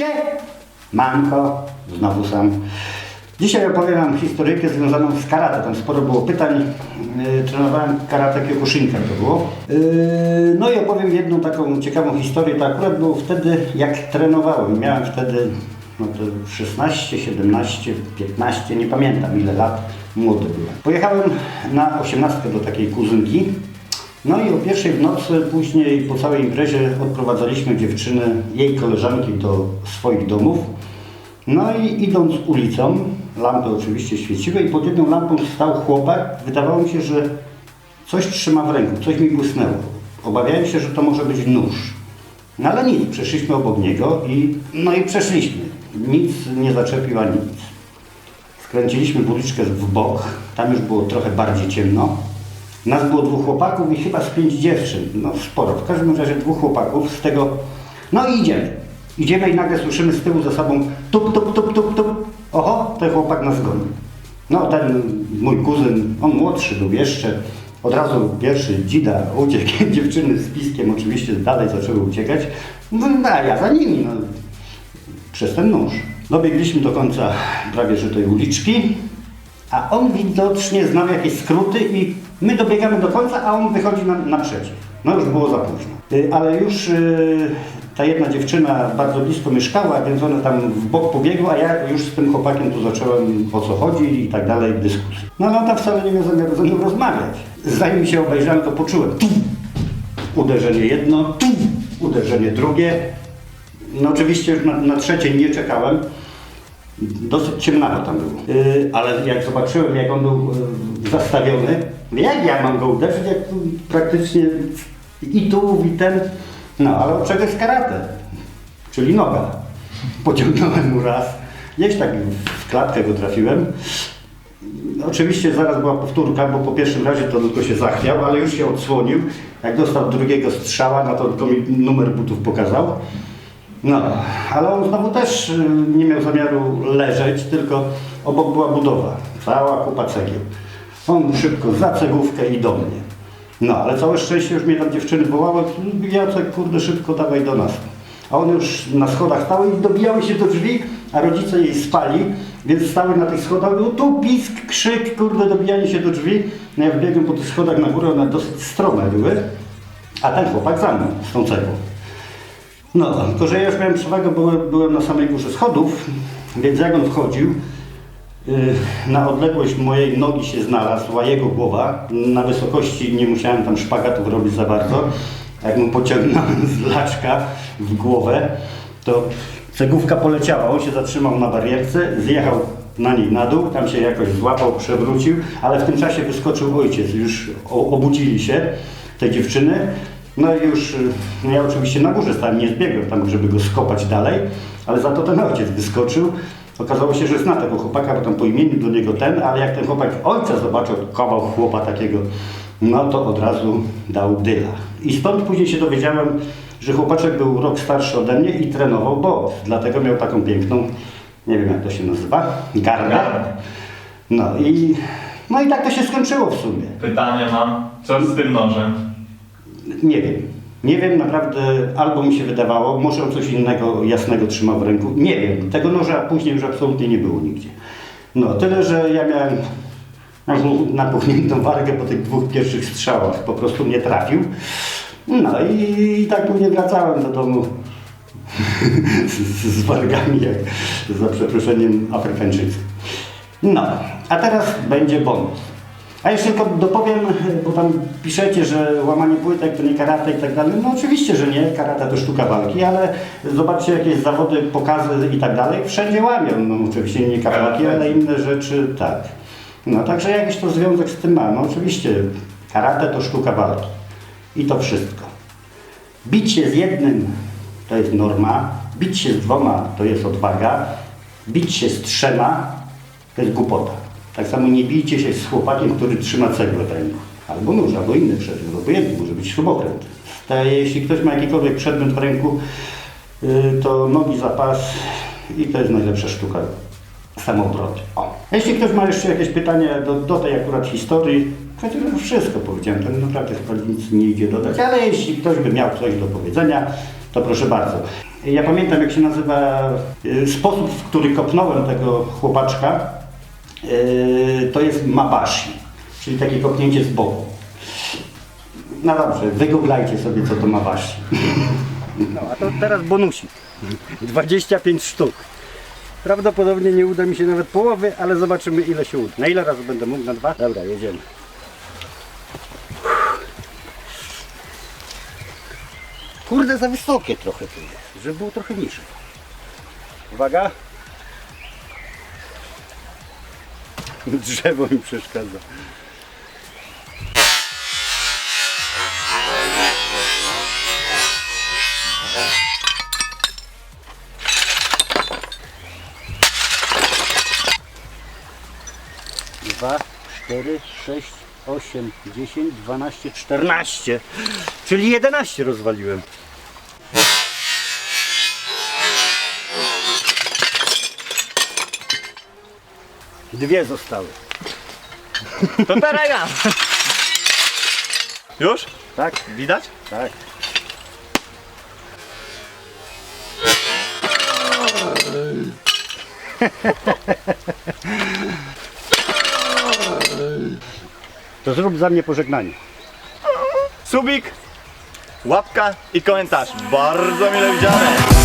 Sie! Manko, znowu sam. Dzisiaj opowiem Wam historyjkę związaną z karate. Tam sporo było pytań. Yy, trenowałem karate Kyokushinka to było. Yy, no i opowiem jedną taką ciekawą historię. To akurat było wtedy, jak trenowałem. Miałem wtedy no to 16, 17, 15, nie pamiętam ile lat. Młody byłem. Pojechałem na 18 do takiej kuzynki. No i o pierwszej w nocy, później po całej imprezie odprowadzaliśmy dziewczyny, jej koleżanki do swoich domów. No i idąc ulicą, lampy oczywiście świeciły i pod jedną lampą stał chłopak. Wydawało mi się, że coś trzyma w ręku, coś mi błysnęło. Obawiałem się, że to może być nóż. No ale nic, przeszliśmy obok niego i no i przeszliśmy. Nic nie zaczepił ani nic. Skręciliśmy uliczkę w bok, tam już było trochę bardziej ciemno. Nas było dwóch chłopaków i chyba z pięć dziewczyn, no sporo. W każdym razie dwóch chłopaków, z tego, no i idziemy. Idziemy i nagle słyszymy z tyłu za sobą tup, tup, tup, tup, tup. Oho, ten chłopak nas goni. No ten mój kuzyn, on młodszy był jeszcze, od razu pierwszy dzida uciekł, dziewczyny z piskiem oczywiście dalej zaczęły uciekać. No a ja za nimi, no, przez ten nóż. Dobiegliśmy do końca prawie że tej uliczki, a on widocznie znał jakieś skróty i my dobiegamy do końca, a on wychodzi nam naprzeciw. No już było za późno. Y, Ale już y, ta jedna dziewczyna bardzo blisko mieszkała, więc ona tam w bok pobiegła, a ja już z tym chłopakiem tu zacząłem o co chodzi i tak dalej, dyskusję. No ale on tam wcale nie miał zamiaru ze mną rozmawiać. Zanim się obejrzałem, to poczułem tu, uderzenie jedno, tu, uderzenie drugie. No oczywiście już na, na trzecie nie czekałem. Dosyć ciemnawo tam było. Yy, ale jak zobaczyłem, jak on był yy, zastawiony, jak ja mam go uderzyć, jak praktycznie i tu, i ten. No, ale od czego jest karate? Czyli noga. Pociągnąłem mu raz. Gdzieś tak w klatkę go trafiłem. Oczywiście zaraz była powtórka, bo po pierwszym razie to tylko się zachwiał, ale już się odsłonił. Jak dostał drugiego strzała, no to tylko mi numer butów pokazał. No, ale on znowu też y, nie miał zamiaru leżeć, tylko obok była budowa, cała kupa cegieł. On szybko za cegłówkę i do mnie. No, ale całe szczęście już mnie tam dziewczyny wołały, Jacek, kurde, szybko dawaj do nas. A one już na schodach stały i dobijały się do drzwi, a rodzice jej spali, więc stały na tych schodach, był tu pisk, krzyk, kurde, dobijanie się do drzwi. No ja wbiegłem po tych schodach na górę, one dosyć strome były, a ten chłopak za mną, z tą cegłą. No, tylko że ja już miałem przewagę, bo byłem na samej górze schodów, więc jak on wchodził, yy, na odległość mojej nogi się znalazła jego głowa. Na wysokości nie musiałem tam szpagatów robić za bardzo. Jak mu pociągnąłem z laczka w głowę, to cegówka poleciała. On się zatrzymał na barierce, zjechał na niej na dół, tam się jakoś złapał, przewrócił, ale w tym czasie wyskoczył ojciec. Już obudzili się te dziewczyny. No i już, y, no ja oczywiście na górze stałem, nie zbiegłem tam, żeby go skopać dalej, ale za to ten ojciec wyskoczył. Okazało się, że zna tego chłopaka, bo tam po imieniu do niego ten, ale jak ten chłopak ojca zobaczył, kawał chłopa takiego, no to od razu dał dyla. I stąd później się dowiedziałem, że chłopaczek był rok starszy ode mnie i trenował boks, dlatego miał taką piękną, nie wiem jak to się nazywa, gardę. Gardę. No i, no i tak to się skończyło w sumie. Pytanie mam, co z tym nożem? Nie wiem. Nie wiem, naprawdę albo mi się wydawało, może on coś innego jasnego trzymał w ręku. Nie wiem. Tego noża później już absolutnie nie było nigdzie. No, tyle, że ja miałem napuchniętą wargę po tych dwóch pierwszych strzałach. Po prostu mnie trafił. No i, i tak później wracałem do domu z, z wargami, jak za przeproszeniem Afrykańczycy. No, a teraz będzie bonus. A jeszcze tylko dopowiem, bo tam piszecie, że łamanie płytek to nie karate i tak dalej. No oczywiście, że nie, karate to sztuka walki, ale zobaczcie jakieś zawody, pokazy i tak dalej. Wszędzie łamią, no oczywiście nie karate, ale inne rzeczy tak. No także jakiś to związek z tym ma. No oczywiście karate to sztuka walki. I to wszystko. Bić się z jednym to jest norma, bić się z dwoma to jest odwaga, bić się z trzema to jest głupota. Tak samo nie bijcie się z chłopakiem, który trzyma cegłę w ręku. Albo nóż, albo inny przedmiot, albo jedny, może być śrubokręt. To jeśli ktoś ma jakikolwiek przedmiot w ręku, y, to nogi za pas i to jest najlepsza sztuka samoobroty. O. Jeśli ktoś ma jeszcze jakieś pytania do, do tej akurat historii, chociaż już wszystko powiedziałem, tak naprawdę chyba nic nie idzie dodać, ale jeśli ktoś by miał coś do powiedzenia, to proszę bardzo. Ja pamiętam, jak się nazywa y, sposób, w który kopnąłem tego chłopaczka. Y, To jest mabashi, czyli takie kopnięcie z boku. No dobrze, wygooglajcie sobie, co to mabashi. No, a to teraz bonusik. 25 sztuk. Prawdopodobnie nie uda mi się nawet połowy, ale zobaczymy ile się uda. Na ile razy będę mógł? Na dwa? Dobra, jedziemy. Kurde, za wysokie trochę tu jest, żeby było trochę niżej. Uwaga. Drzewo mi przeszkadza. Dwa, cztery, sześć, osiem, dziesięć, dwanaście, czternaście. Czyli jedenaście rozwaliłem. Dwie zostały. To teraz ja. Już? Tak? Widać? Tak. To zrób za mnie pożegnanie. Subik, łapka i komentarz. Bardzo mile widziane.